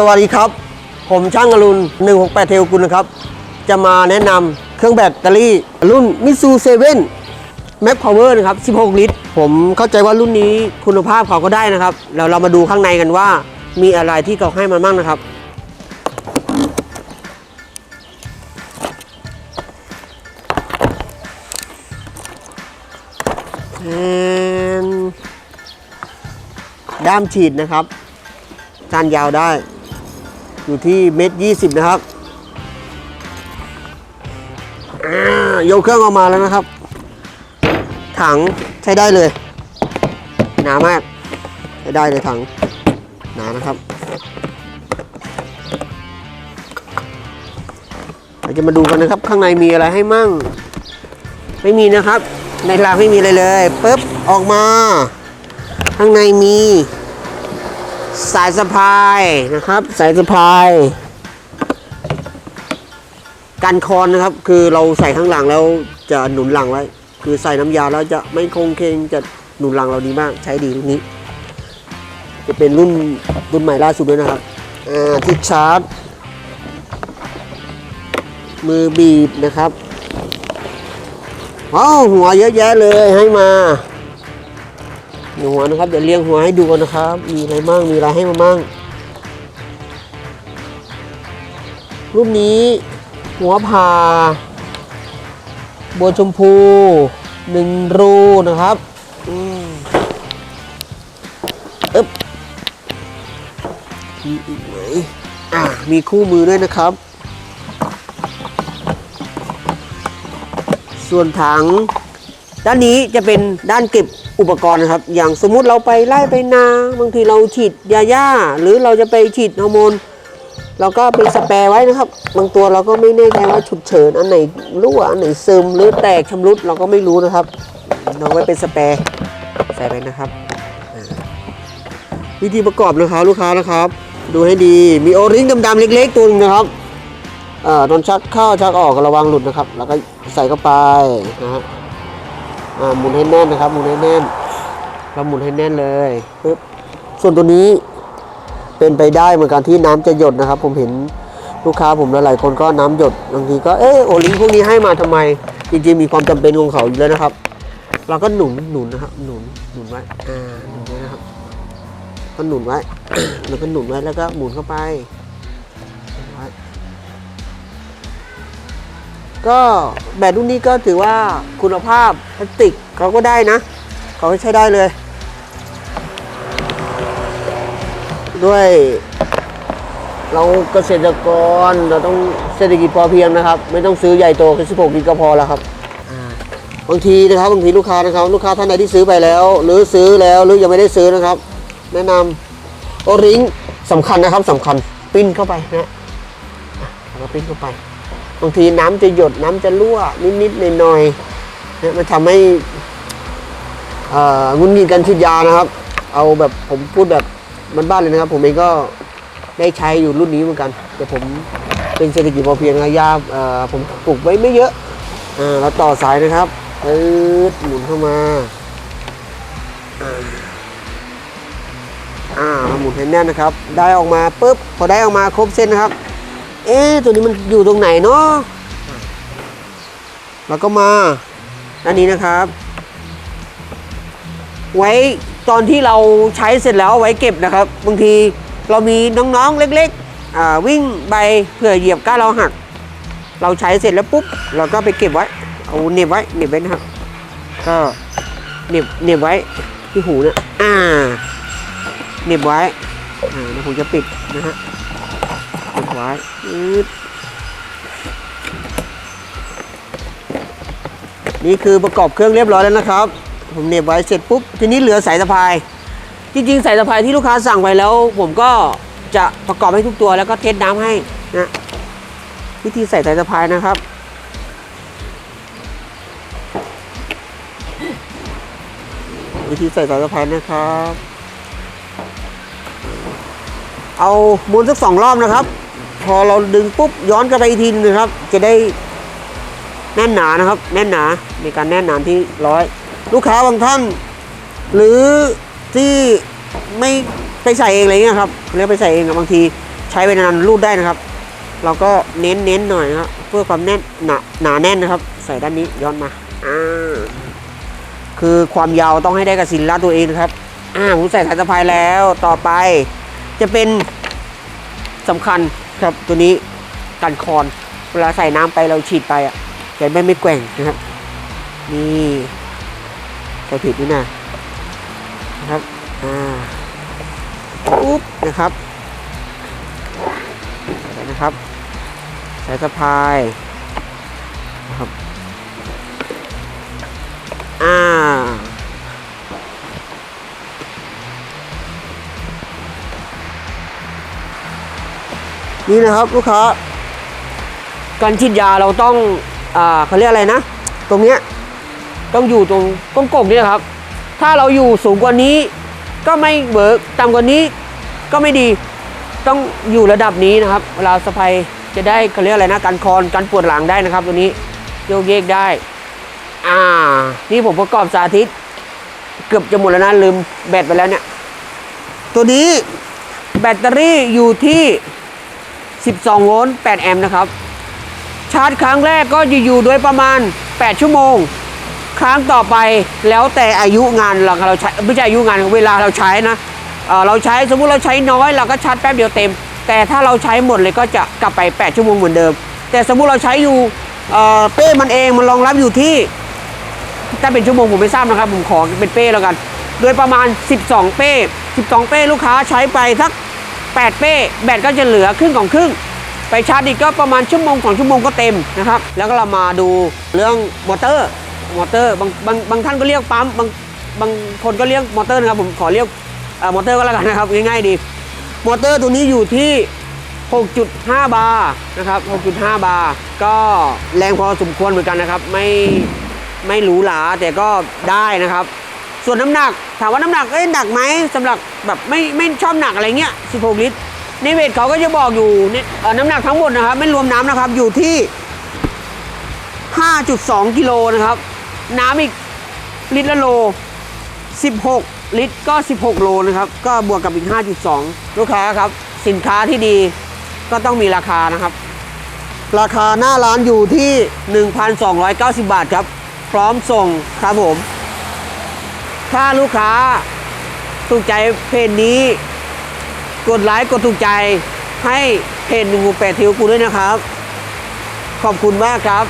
สวัสดีครับ ผมช่างอรุณ 168 เทลกุลนะครับ จะมาแนะนำเครื่องแบตเตอรี่ รุ่นมิซูเซเว่นแม็กพาวเวอร์นะครับ 16 ลิตร ผมเข้าใจว่ารุ่นนี้คุณภาพเขาก็ได้นะครับแล้วเรามาดูข้างในกันว่ามีอะไรที่เขาให้มาบ้างนะครับ ด้ามฉีดนะครับ การยาวได้ อยู่ที่เมตรยี่สิบนะครับยกเครื่องออกมาแล้วนะครับ ถังใช้ได้เลย หนามาก ใช้ได้เลยถัง หนานะครับเราจะมาดูกันนะครับ ข้างในมีอะไรให้มั่ง ไม่มีนะครับ ในรางไม่มีอะไรเลยปุ๊บออกมา ข้างในมี สายสะพายนะครับ สายสะพายกันคอนนะครับ คือเราใส่ข้างหลังแล้วจะหนุนหลังไว้ คือใส่น้ำยาแล้วจะไม่คงเคงจะหนุนหลังเราดีมาก ใช้ดีรุ่นนี้ จะเป็นรุ่นรุ่นใหม่ล่าสุดด้วยนะครับที่ชาร์จ มือบีบนะครับว้าวหัวเยอะแยะเลยให้มา หัวนะครับ เดี๋ยวเรียงหัวให้ดูกันนะครับ มีอะไรมั่งมีอะไรให้มามั่งรูปนี้ หัวผ่าบัวชมพูหนึ่งรูนะครับอืมอึ๊บมีอีกไหมอะมีคู่มือด้วยนะครับ ส่วนถัง ด้านนี้จะเป็นด้านเก็บ อุปกรณ์นะครับ อย่างสมมุติเราไปไล่ไปนา บางทีเราฉีดยาย่าหรือเราจะไปฉีดฮอร์โมนเราก็เป็นสแปรไว้นะครับ บางตัวเราก็ไม่แน่ใจว่าฉุกเฉินอันไหนรั่วอันไหนซึมหรือแตกชำรุดเราก็ไม่รู้นะครับเราไว้เป็นสแปรใส่ไปนะครับ วิธีประกอบนะครับลูกค้านะครับ ดูให้ดีมีโอริงดำๆเล็ก ๆตัวหนึงนะครับอ่าตอนชักเข้าชักออกระวังหลุดนะครับ แล้วก็ใส่เข้าไปนะฮะ อ่าหมุนให้แน่นนะครับ หมุนให้แน่น เราหมุนให้แน่นเลยปึ๊บส่วนตัวนี้เป็นไปได้เหมือนกันที่น้ำจะหยดนะครับ ผมเห็นลูกค้าผมหลายๆคนก็น้ำหยดบางทีก็เออโอลิงพวกนี้ให้มาทำไม จริงๆมีความจำเป็นของเขาอยู่แล้วนะครับ เราก็หนุนหนุนนะครับ หนุนหนุนไว้อ่าหนุนไว้นะครับ ก็หนุนไว้ แล้วก็หนุนไว้แล้วก็หมุนเข้าไป ก็แบตรุ่นนี้ก็ถือว่าคุณภาพพลาสติกเขาก็ได้นะเขาก็ใช้ได้เลย ด้วย เราเกษตรกรเราต้องเศรษฐกิจพอเพียงนะครับ ไม่ต้องซื้อใหญ่โตแค่16กิกก็พอแล้วครับบางทีนะครับบางทีลูกค้านะครับ ลูกค้าท่านใดที่ซื้อไปแล้ว หรือซื้อแล้วหรือยังไม่ได้ซื้อนะครับ แนะนำโอริงสำคัญนะครับสำคัญปิ้นเข้าไปนะอะแล้วก็ปิ้นเข้าไป บางทีน้ำจะหยดน้ำจะรั่วนิดๆหน่อยๆเนี่ยมันทำให้อ่งุนงิดกันฉีดยานะครับ เอาแบบผมพูดแบบบ้านๆเลยนะครับ ผมเองก็ได้ใช้อยู่รุ่นนี้เหมือนกัน แต่ผมเป็นเศรษฐกิจพอเพียงนะยาผมปลูกไว้ไม่เยอะอ่าเราต่อสายนะครับปื๊ดหมุนเข้ามาอ่าอ่าเราหมุนให้แน่นนะครับ ได้ออกมาปุ๊บพอได้ออกมาครบเส้นนะครับ เอ๊ะตัวนี้มันอยู่ตรงไหนเนาะแล้วก็มาด้านนี้นะครับ ไว้ตอนที่เราใช้เสร็จแล้วไว้เก็บนะครับ บางทีเรามีน้องๆเล็กๆวิ่งไปเผื่อเหยียบก้าเราหัก เราใช้เสร็จแล้วปุ๊บเราก็ไปเก็บไว้เอาเน็บไว้เน็บไว้นะครับ ก็เน็บเน็บไว้ที่หูเนี่ยอ่าเน็บไว้อ่าแล้วผมจะปิดนะฮะ ปิดไว้อืดนี่คือประกอบเครื่องเรียบร้อยแล้วนะครับ ผมเหน็บไว้เสร็จปุ๊บ ทีนี้เหลือสายสะพาย จริง ๆ สายสะพายที่ลูกค้าสั่งไปแล้ว ผมก็จะประกอบให้ทุกตัวแล้วก็เทสน้ำให้นะวิธีใส่สายสะพายนะครับวิธีใส่สายสะพายนะครับ เอาหมุนสักสองรอบนะครับ พอเราดึงปุ๊บย้อนกลับไปอีกทีนึงนะครับ จะได้แน่นหนานะครับ แน่นหนาในการแน่นหนาที่ร้อย ลูกค้าบางท่าน หรือที่ไม่ไปใส่เองอะไรเงี้ยครับเรียกไปใส่เองบางทีใช้ไปนานรูดได้นะครับ เราก็เน้นเน้นหน่อยนะครับเพื่อความแน่นหนาหนาแน่นนะครับ ใส่ด้านนี้ย้อนมาอ่าคือความยาวต้องให้ได้กับศิลาตัวเองนะครับอ่าผมใส่สายสะพายแล้วต่อไปจะเป็นสำคัญ ครับตัวนี้กันคอนเวลาใส่น้ำไปเราฉีดไปอะแกไม่ไม่แกว่งนะครับนี่ใส่ผิดนี่นะนะครับอ่าปุ๊บนะครับใส่นะครับสายสะพาย นี่นะครับลูกค้า การฉีดยาเราต้องอ่าเขาเรียกอะไรนะ ตรงเนี้ยต้องอยู่ตรงก้นกบเนี่ยครับ ถ้าเราอยู่สูงกว่านี้ก็ไม่เบิร์กต่ำกว่านี้ก็ไม่ดีต้องอยู่ระดับนี้นะครับ เวลาสะพายจะได้เขาเรียกอะไรนะการคอนการปวดหลังได้นะครับ ตัวนี้โยกเยกได้ อ่า นี่ผมประกอบสาธิต เกือบจะหมดแล้วนะลืมแบตไปแล้วเนี่ย ตัวนี้แบตเตอรี่อยู่ที่ 12 โวลต์ 8 แอมป์นะครับ ชาร์จครั้งแรกก็จะอยู่ด้วยประมาณ 8 ชั่วโมง ครั้งต่อไปแล้วแต่อายุงานเราเราใช้ไม่ใช่อายุงานเวลาเราใช้นะเเราใช้สมมุติเราใช้น้อยเราก็ชาร์จแป๊บเดียวเต็ม แต่ถ้าเราใช้หมดเลยก็จะกลับไป 8 ชั่วโมงเหมือนเดิม แต่สมมุติเราใช้อยู่เอ่อเป้มันเองมันรองรับอยู่ที่ถ้าเป็นชั่วโมงผมไม่ทราบนะครับผมขอเป็นเป้แล้วกัน โดยประมาณ 12 เป้ 12 เป้ลูกค้าใช้ไปสัก 8 เป้แบตก็จะเหลือครึ่งของครึ่ง ไปชาร์จอีกก็ประมาณชั่วโมงสองชั่วโมงก็เต็มนะครับ แล้วก็เรามาดูเรื่องมอเตอร์มอเตอร์บางบางบางท่านก็เรียกปั๊มบางบางคนก็เรียกมอเตอร์นะครับผมขอเรียกอมอเตอร์ก็แล้วกันนะครับง่ายๆดี มอเตอร์ตัวนี้อยู่ที่ 6.5 บาร์นะครับ 6.5 บาร์ก็แรงพอสมควรเหมือนกันนะครับ ไม่ไม่หรูหราแต่ก็ได้นะครับ ส่วนน้ำหนักถามว่าน้ำหนักเอ้ยหนักไหมสำหรับแบบไม่ไม่ชอบหนักอะไรเงี้ย 16 ลิตร ในเวทเขาก็จะบอกอยู่เนี่ยเอ่อน้ำหนักทั้งหมดนะครับ ไม่รวมน้ำนะครับอยู่ที่ 5.2 กิโลนะครับ น้ำอีกลิตรละโล 16 ลิตรก็ 16 โลนะครับ ก็บวกกับอีก 5.2 ลูกค้าครับ สินค้าที่ดีก็ต้องมีราคานะครับ ราคาหน้าร้านอยู่ที่ 1,290 บาทครับ พร้อมส่งครับผม ถ้าลูกค้าถูกใจเพจนี้ กดไลค์กดถูกใจ ให้เพจ1 6 8ทิวกูด้วยนะครับ ขอบคุณมากครับ